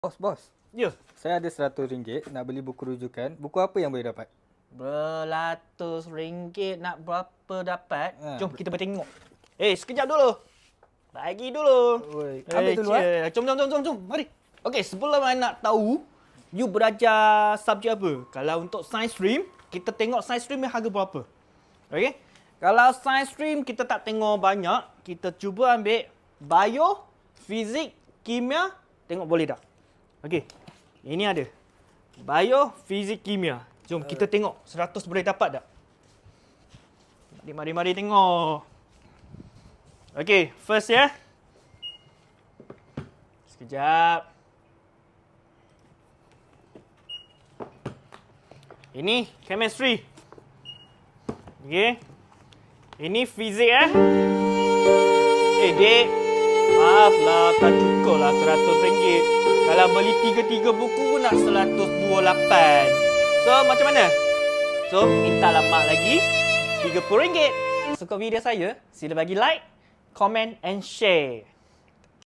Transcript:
Bos, bos. Ya. Saya ada RM100 nak beli buku rujukan. Buku apa yang boleh dapat? Beratus ringgit nak berapa dapat? Ha. Jom kita bertengok. Eh, sekejap dulu. Bagi dulu. Oi, ambil Eh, dulu, cie. Jom, jom, jom, jom, jom. Mari. Okey, sebelum I nak tahu, you belajar subjek apa? Kalau untuk science stream, kita tengok science stream yang harga berapa. Okey? Kalau science stream kita tak tengok banyak, kita cuba ambil bio, fizik, kimia, tengok boleh tak? Okey. Ini ada. Bio, fizik, kimia. Jom kita tengok 100 boleh dapat tak? Mari, mari, mari tengok. Okey, first ya. Sekejap. Ini chemistry. Okey. Ini fizik eh. Eh, dek. Maaflah, tak cukup lah RM100. Kalau beli tiga-tiga buku pun nak RM128. So, macam mana? So, mintalah mak lagi RM30. Suka video saya, sila bagi like, comment and share.